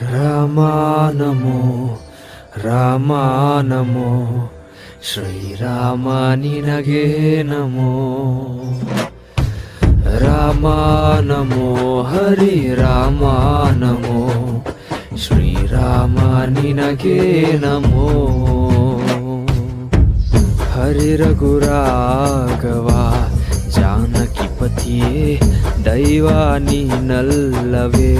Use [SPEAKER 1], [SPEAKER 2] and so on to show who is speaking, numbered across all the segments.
[SPEAKER 1] ರಾಮ ನಮೋ ರಾಮ ನಮೋ ಶ್ರೀರಾಮ ನಿನಗೆ ನಮೋ ರಾಮ ನಮೋ ಹರಿ ರಾಮ ನಮೋ ಶ್ರೀರಾಮ ನಿನಗೆ ನಮೋ ಹರಿ ರಘುರಾಘವ ಜಾನಕಿ ಪತಿಯೇ ದೈವ ನೀನಲ್ಲವೇ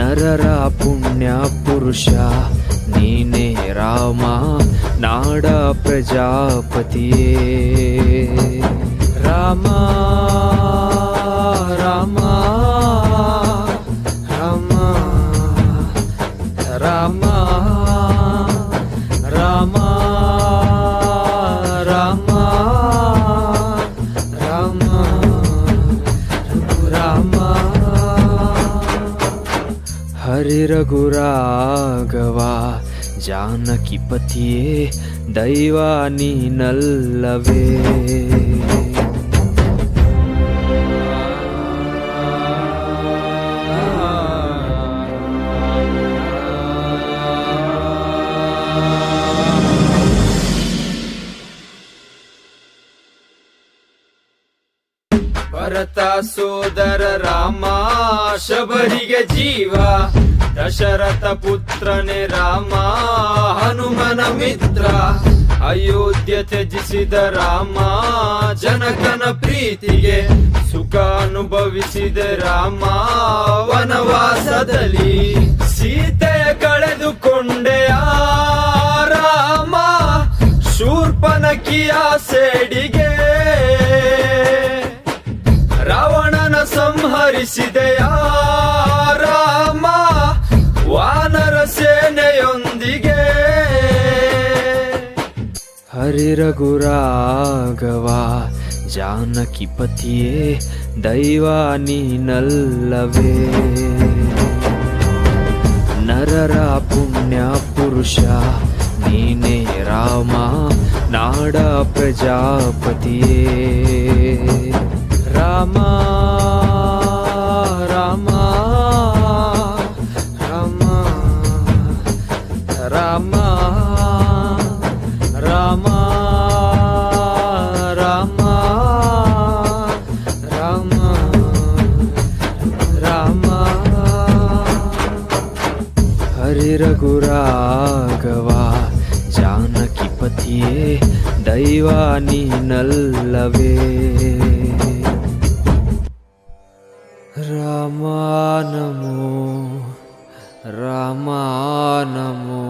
[SPEAKER 1] నరరా పుణ్య పురుష నేనే రామ నాడ ప్రజాపతియే. రామ రామ రామ రామ రామ రామ. ಹರಿ ರಘುರಾಘವ ಜಾನಕಿ ಪತಿಯೇ ದೈವ ನೀನಲ್ಲವೇ? ಭರತ ಸೋದರ ರಾಮ ಶಬರಿಗೆ ಜೀವ. ದಶರಥ ಪುತ್ರನೇ ರಾಮ, ಹನುಮನ ಮಿತ್ರ. ಅಯೋಧ್ಯ ತ್ಯಜಿಸಿದ ರಾಮ, ಜನಕನ ಪ್ರೀತಿಗೆ ಸುಖ ಅನುಭವಿಸಿದ ರಾಮ. ವನವಾಸದಲ್ಲಿ ಸೀತೆಯ ಕಳೆದುಕೊಂಡೆ ಆ ರಾಮ. ಶೂರ್ಪನಕಿಯ ಸೇಡಿಗೆ ರಾವಣನ ಸಂಹರಿಸಿದೆಯ హరి రఘురాఘవా జానకిపతియే దైవాని నల్లవే. నరరా పుణ్య పురుష నేనే రామా నాడ ప్రజాపతియే. రామా రామా రామా రామా రామా. हरिरगुरागवा जनकिपति दैवानि नल्लवे। रामा नमो रामा नमो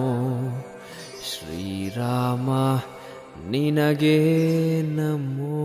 [SPEAKER 1] श्रीराम निनगे नमो।